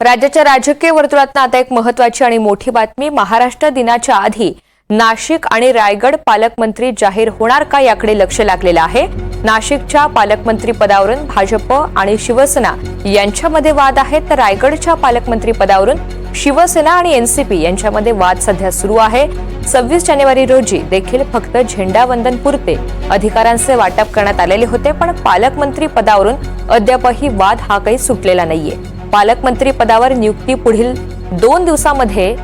राज्याच्या राजकीय वर्तुळातून आता एक महत्वाची आणि मोठी बातमी महाराष्ट्र दिनाच्या आधी नाशिक आणि रायगड पालकमंत्री जाहीर होणार का याकडे लक्ष लागलेलं आहे. नाशिकच्या पालकमंत्री पदावरून भाजप आणि शिवसेना यांच्यामध्ये वाद आहेत तर रायगडच्या पालकमंत्री पदावरून शिवसेना आणि एनसीपी यांच्यामध्ये वाद सध्या सुरू आहे. सव्वीस जानेवारी रोजी देखील फक्त झेंडावंदन पुरते अधिकारांचे वाटप करण्यात आलेले होते. पण पालकमंत्री पदावरून अद्यापही वाद हा काही सुटलेला नाहीये. पालकमंत्री पदावर नियुक्ती पुढील दोन दिवसामध्ये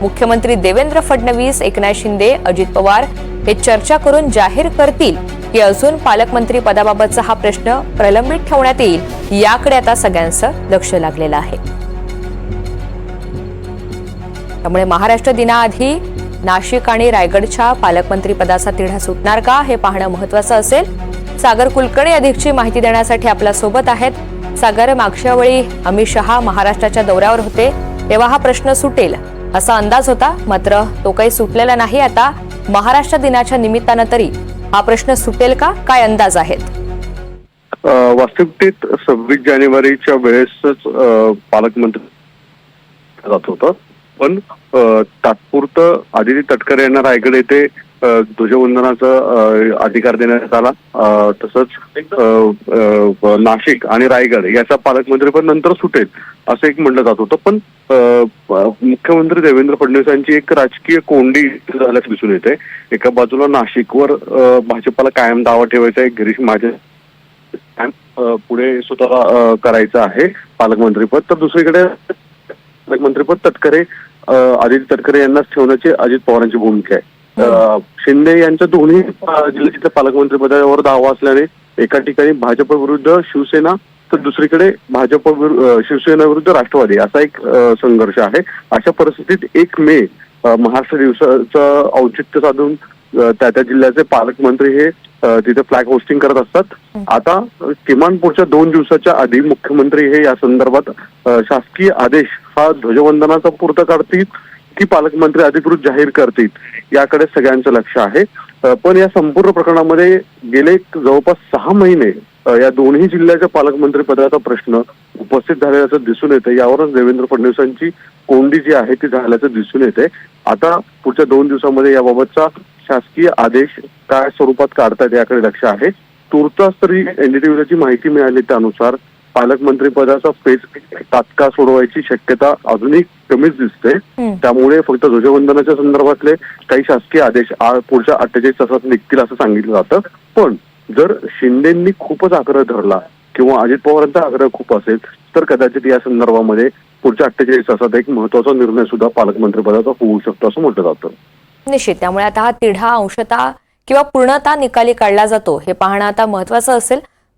मुख्यमंत्री देवेंद्र फडणवीस एकनाथ शिंदे अजित पवार हे चर्चा करून जाहीर करतील की अजून पालकमंत्री पदाबाबतचा हा प्रश्न प्रलंबित ठेवण्यात येईल याकडे आता सगळ्यांचं लक्ष लागलेलं आहे. त्यामुळे महाराष्ट्र दिनाआधी नाशिक आणि रायगडच्या पालकमंत्री पदाचा तिढा सुटणार का हे पाहणं महत्वाचं असेल. सागर कुलकर्णी अधिकची माहिती देण्यासाठी आपल्यासोबत आहेत. सागर मागच्या वेळी अमित शहा महाराष्ट्राच्या दौऱ्यावर होते तेव्हा हा प्रश्न सुटेल असा अंदाज होता. मात्र तो काही सुटलेला नाही. आता महाराष्ट्र दिनाच्या निमित्तानं तरी हा प्रश्न सुटेल का? काय अंदाज आहेत? वास्तविकतेत सव्वीस जानेवारीच्या वेळेसच पालकमंत्री जात होतं. पण तात्पुरतं आदिती तटकरे यांना रायगड येथे ध्वजवंदनाचा अधिकार देण्यात आला. तसंच नाशिक आणि रायगड याचा पालकमंत्री पण नंतर सुटेल असं एक म्हणलं जात होतं. पण मुख्यमंत्री देवेंद्र फडणवीस यांची एक राजकीय कोंडी झाल्याचं दिसून येते एका बाजूला नाशिकवर भाजपाला कायम दावा ठेवायचा आहे गिरीश महाजन पुढे स्वतःला करायचं आहे पालकमंत्रीपद तर दुसरीकडे पालकमंत्रीपद तटकरे आदित्य तटकरे यांनाच ठेवण्याची अजित पवारांची भूमिका आहे. शिंदे यांच्या दोन्ही जिल्ह्याच्या पालकमंत्रीपदावर दावा असल्याने एका ठिकाणी भाजप विरुद्ध शिवसेना तर दुसरीकडे भाजप शिवसेना विरुद्ध राष्ट्रवादी असा एक संघर्ष आहे. अशा परिस्थितीत एक मे महाराष्ट्र दिवसाचं औचित्य साधून त्या त्या जिल्ह्याचे पालकमंत्री हे तिथे फ्लॅग होस्टिंग करत असतात. आता किमान पुढच्या दोन दिवसाच्या आधी मुख्यमंत्री हे या संदर्भात शासकीय आदेश हा ध्वजवंदनाचा पूर्त काढतील. की पालकमंत्री अधिकृत जाहीर करतील याकडे सगळ्यांचं लक्ष आहे. पण या संपूर्ण प्रकरणामध्ये गेले जवळपास सहा महिने या दोन्ही जिल्ह्याच्या पालकमंत्री पदाचा प्रश्न उपस्थित झाल्याचं दिसून येते यावरच देवेंद्र फडणवीसांची कोंडी जी आहे ती झाल्याचं दिसून येते आता पुढच्या दोन दिवसामध्ये याबाबतचा शासकीय आदेश काय स्वरूपात काढतायत याकडे लक्ष आहे. तुर्तास तरी एनडीटीव्हीला माहिती मिळाली त्यानुसार पालकमंत्री पदाचा पेच तात्काळ सोडवायची शक्यता अजूनही कमीच दिसते. त्यामुळे फक्त ध्वजवंदनाच्या संदर्भातले काही शासकीय आदेश पुढच्या अठ्ठेचाळीस तासात निघतील असं सांगितलं जातं. पण जर शिंदेंनी खूपच आग्रह धरला किंवा अजित पवारांचा आग्रह खूप असेल तर कदाचित या संदर्भामध्ये पुढच्या अठ्ठेचाळीस तासात एक महत्त्वाचा निर्णय सुद्धा पालकमंत्री पदाचा होऊ शकतो असं म्हटलं जातं. निश्चित. त्यामुळे आता हा तिढा अंशता किंवा पूर्णता निकाली काढला जातो. हे पाहणं आता महत्वाचं असेल.